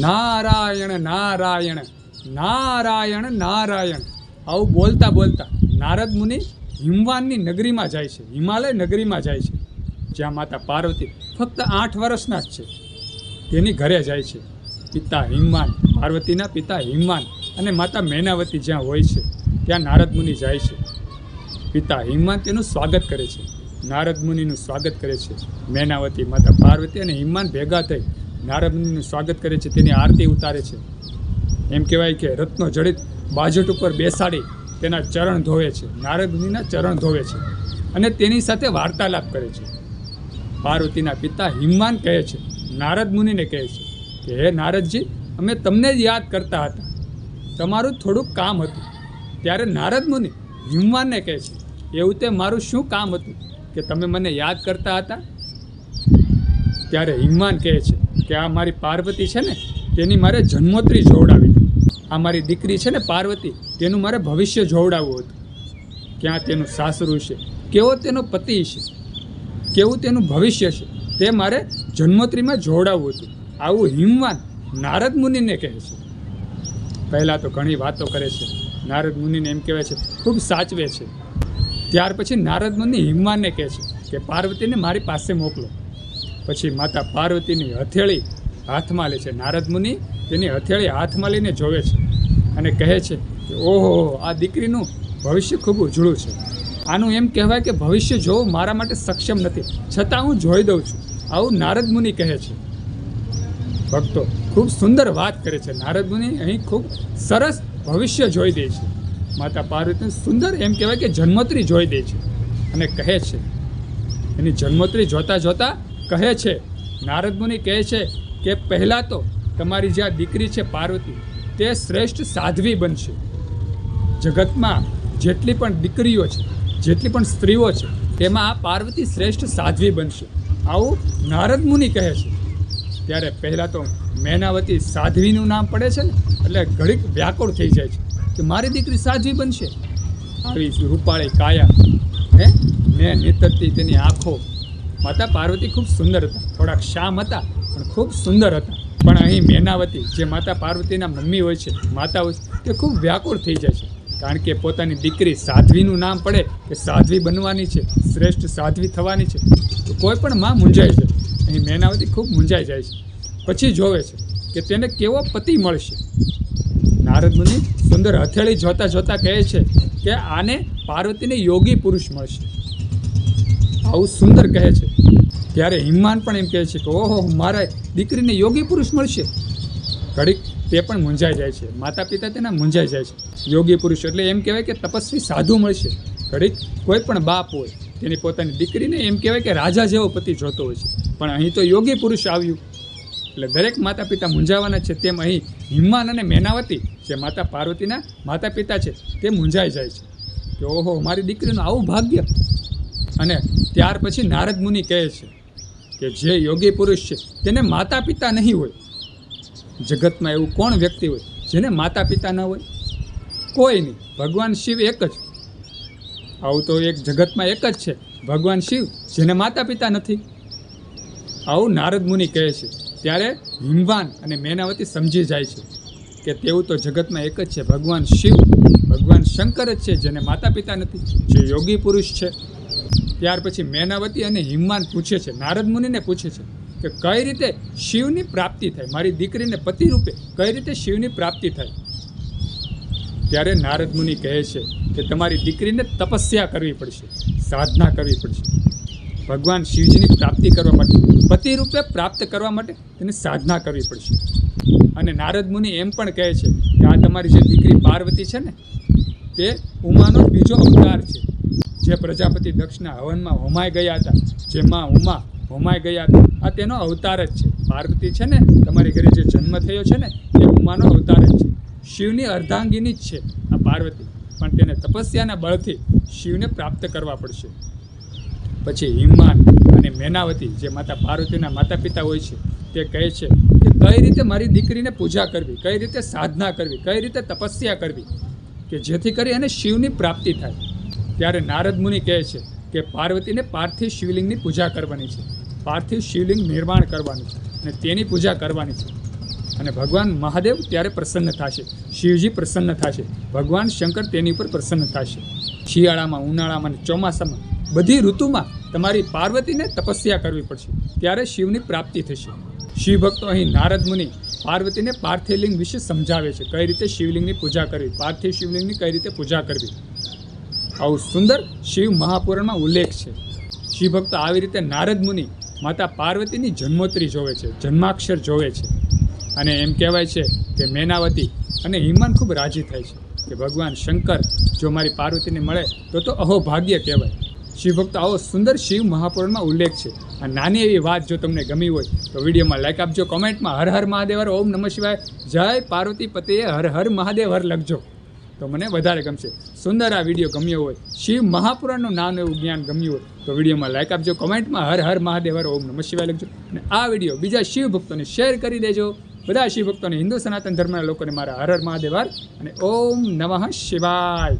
નારાયણ નારાયણ નારાયણ નારાયણ. આવું બોલતા બોલતા નારદ મુનિ હિમવાનની નગરીમાં જાય છે, હિમાલય નગરીમાં જાય છે. જ્યાં માતા પાર્વતી ફક્ત આઠ વર્ષના જ છે. તેની ઘરે જાય છે. પિતા હિમવાન, પાર્વતીના પિતા હિમવાન અને માતા મેનાવતી જ્યાં હોય છે, ત્યાં નારદ મુનિ જાય છે. પિતા હિમવાન તેનું સ્વાગત કરે છે. નારદ મુનિનું સ્વાગત કરે છે. મેનાવતી માતા પાર્વતી અને હિમવાન ભેગા થઈ નારદ મુનિનું સ્વાગત કરે છે, તેની આરતી ઉતારે છે. એમ કહેવાય કે રત્નો જડિત બાજટ ઉપર બેસાડી તેના ચરણ ધોવે છે. નારદ મુનિના ચરણ ધોવે છે અને તેની સાથે વાર્તાલાપ કરે છે. પાર્વતીના પિતા હિમવાન કહે છે, નારદ મુનિને કહે છે કે, હે નારદજી, અમે તમને જ યાદ કરતા હતા. તમારું થોડુંક કામ હતું. ત્યારે નારદ મુનિ હિમવાનને કહે છે, એવું તે મારું શું કામ હતું કે તમે મને યાદ કરતા હતા? ત્યારે હિમવાન કહે છે કે આ મારી પાર્વતી છે ને, તેની મારે જન્મોત્રી જોવડાવી. આ મારી દીકરી છે ને પાર્વતી, તેનું મારે ભવિષ્ય જોવડાવવું હતું. ક્યાં તેનું સાસરું છે, કેવો તેનો પતિ છે, કેવું તેનું ભવિષ્ય છે, તે મારે જન્મોત્રીમાં જોડાવવું હતું. આવું હિમવાન નારદ મુનિને કહે છે. પહેલાં તો ઘણી વાતો કરે છે. નારદ મુનિને એમ કહેવાય છે, ખૂબ સાચવે છે. ત્યાર પછી નારદ મુનિ હિમવાનને કહે છે કે, પાર્વતીને મારી પાસે મોકલો. પછી માતા પાર્વતીની હથેળી હાથમાં લે છે. નારદ મુનિ તેની હથેળી હાથમાં લઈને જોવે છે અને કહે છે કે, ઓહો, આ દીકરીનું ભવિષ્ય ખૂબ ઉજળું છે. આનું એમ કહેવાય કે ભવિષ્ય જોવું મારા માટે સક્ષમ નથી. છતાં હું જોઈ દઉં છું. આવું નારદ મુનિ કહે છે. ભક્તો ખૂબ સુંદર વાત કરે છે. નારદ મુનિ અહીં ખૂબ સરસ ભવિષ્ય જોઈ દે છે. માતા પાર્વતી સુંદર એમ કહેવાય કે જન્મોત્રી જોઈ દે છે અને કહે છે. એની જન્મોત્રી જોતા જોતા કહે છે, નારદ મુનિ કહે છે કે પહેલાં તો તમારી જે આ દીકરી છે પાર્વતી, તે શ્રેષ્ઠ સાધ્વી બનશે. જગતમાં જેટલી પણ દીકરીઓ છે, જેટલી પણ સ્ત્રીઓ છે, તેમાં આ પાર્વતી શ્રેષ્ઠ સાધ્વી બનશે. આવું નારદ મુનિ કહે છે. ત્યારે પહેલાં તો મેનાવતી સાધ્વીનું નામ પડે છે ને, એટલે ઘડીક વ્યાકુળ થઈ જાય છે કે મારી દીકરી સાધ્વી બનશે. આવી રૂપાળી કાયા, હે? ને નેતરતી તેની આંખો માતા પાર્વતી ખૂબ સુંદર હતા. થોડાક શામ હતા, પણ ખૂબ સુંદર હતા. પણ અહીં મેનાવતી, જે માતા પાર્વતીના મમ્મી હોય છે, માતા હોય છે, તે ખૂબ વ્યાકુળ થઈ જાય છે. કારણ કે પોતાની દીકરી સાધ્વીનું નામ પડે કે સાધ્વી બનવાની છે, શ્રેષ્ઠ સાધ્વી થવાની છે, તો કોઈ પણ માં મૂંઝાય છે અહીં મેનાવતી ખૂબ મૂંઝાઈ જાય છે. પછી જોવે છે કે તેને કેવો પતિ મળશે. નારદ મુનિ સુંદર હથેળી જોતા જોતા કહે છે કે આને પાર્વતીને યોગી પુરુષ મળશે. આવું સુંદર કહે છે. ત્યારે હિમાન પણ એમ કહે છે કે, ઓહો, મારા દીકરીને યોગી પુરુષ મળશે. ઘડીક તે પણ મૂંઝાઈ જાય છે. માતા પિતા તેના મૂંઝાઈ જાય છે. યોગી પુરુષ એટલે એમ કહેવાય કે તપસ્વી સાધુ મળશે. ઘડીક કોઈ પણ બાપ હોય, તેની પોતાની દીકરીને એમ કહેવાય કે રાજા જેવો પતિ જોતો હોય છે. પણ અહીં તો યોગી પુરુષ આવ્યું. એટલે દરેક માતા પિતા મૂંઝાવાના છે તેમ અહીં હિમાન અને મેનાવતી, જે માતા પાર્વતીના માતા પિતા છે, તે મૂંઝાઈ જાય છે. કે, ઓહો, મારી દીકરીનું આવું ભાગ્ય અને ત્યાર પછી નારદ મુનિ કહે છે કે જે યોગી પુરુષ છે, તેને માતા પિતા નહીં હોય. જગતમાં એવું કોણ વ્યક્તિ હોય જેને માતા પિતા ન હોય? કોઈ નહીં. ભગવાન શિવ એક જ. આવું તો એક જગતમાં એક જ છે. ભગવાન શિવ જેને માતા પિતા નથી. આવું નારદ મુનિ કહે છે. ત્યારે હિમવાન અને મેનાવતી સમજી જાય છે કે તેવું તો જગતમાં એક જ છે. ભગવાન શિવ, ભગવાન શંકર જ છે જેને માતા પિતા નથી. જે યોગી પુરુષ છે ત્યાર પછી મેનાવતી અને હિમાન પૂછે છે, નારદ મુનિને પૂછે છે કે કઈ રીતે શિવની પ્રાપ્તિ થાય? મારી દીકરીને પતિ રૂપે કઈ રીતે શિવની પ્રાપ્તિ થાય? ત્યારે નારદ મુનિ કહે છે કે તમારી દીકરીને તપસ્યા કરવી પડશે, સાધના કરવી પડશે. ભગવાન શિવજીની પ્રાપ્તિ કરવા માટે, પતિ રૂપે પ્રાપ્ત કરવા માટે તેને સાધના કરવી પડશે. અને નારદ મુનિ એમ પણ કહે છે કે આ તમારી જે દીકરી પાર્વતી છે ને, તે ઉમાનો બીજો અવતાર છે. જે પ્રજાપતિ દક્ષના હવનમાં હોમાઈ ગયા હતા, જેમાં ઉમા હોમાઈ ગયા હતા. આ તેનો અવતાર જ છે. પાર્વતી છે ને, તમારી ઘરે જે જન્મ થયો છે ને, એ ઉમાનો અવતાર જ છે. શિવની અર્ધાંગીની જ છે આ પાર્વતી, પણ તેને તપસ્યાના બળથી શિવને પ્રાપ્ત કરવા પડશે. પછી હિમાન અને મેનાવતી, જે માતા પાર્વતીના માતા પિતા હોય છે, તે કહે છે કે કઈ રીતે મારી દીકરીને પૂજા કરવી, કઈ રીતે સાધના કરવી, કઈ રીતે તપસ્યા કરવી, કે જેથી કરી અને શિવની પ્રાપ્તિ થાય. ત્યારે નારદ મુનિ કહે છે કે પાર્વતીને પાર્થિવ શિવલિંગની પૂજા કરવાની છે. પાર્થિવ શિવલિંગ નિર્માણ કરવાનું છે અને તેની પૂજા કરવાની છે. અને ભગવાન મહાદેવ ત્યારે પ્રસન્ન થશે. શિવજી પ્રસન્ન થશે. ભગવાન શંકર તેની ઉપર પ્રસન્ન થશે. શિયાળામાં, ઉનાળામાં અને ચોમાસામાં બધી ઋતુમાં તમારી પાર્વતીને તપસ્યા કરવી પડશે. ત્યારે શિવની પ્રાપ્તિ થશે. શિવભક્તો અહીં નારદ મુનિ પાર્વતીને પાર્થિવલિંગ વિશે સમજાવે છે. કઈ રીતે શિવલિંગની પૂજા કરવી? પાર્થિવ શિવલિંગની કઈ રીતે પૂજા કરવી? આવું સુંદર શિવ મહાપુરાણમાં ઉલ્લેખ છે. શિવ ભક્તો આવી રીતે નારદ મુનિ માતા પાર્વતીની જન્મોત્રી જોવે છે, જન્માક્ષર જોવે છે. અને એમ કહેવાય છે કે મેનાવતી અને હિમાન ખૂબ રાજી થાય છે કે ભગવાન શંકર જો મારી પાર્વતીને મળે તો તો અહોભાગ્ય કહેવાય. શિવભક્ત આવો સુંદર શિવ મહાપુરાણમાં ઉલ્લેખ છે. આ નાની એવી વાત જો તમને ગમી હોય તો વિડીયોમાં લાઈક આપજો, કોમેન્ટમાં હર હર મહાદેવ હર ઓમ નમઃ શિવાય. જય પાર્વતી પતિએ હર હર મહાદેવ, હર લખજો. તો મને વધારે ગમશે. સુંદર આ વીડિયો ગમ્યો હોય, શિવ મહાપુરાણનું નાનું એવું જ્ઞાન ગમ્યું હોય, તો વિડીયોમાં લાઇક આપજો, કોમેન્ટમાં હર હર મહાદેવ હર ઓમ નમઃ શિવાય લખજો. અને આ વીડિયો બીજા શિવ ભક્તોને શેર કરી દેજો. બધા શિવ ભક્તોને હિન્દુ સનાતન ધર્મના લોકોને મારા હર હર મહાદેવ અને ઓમ નમઃ શિવાય.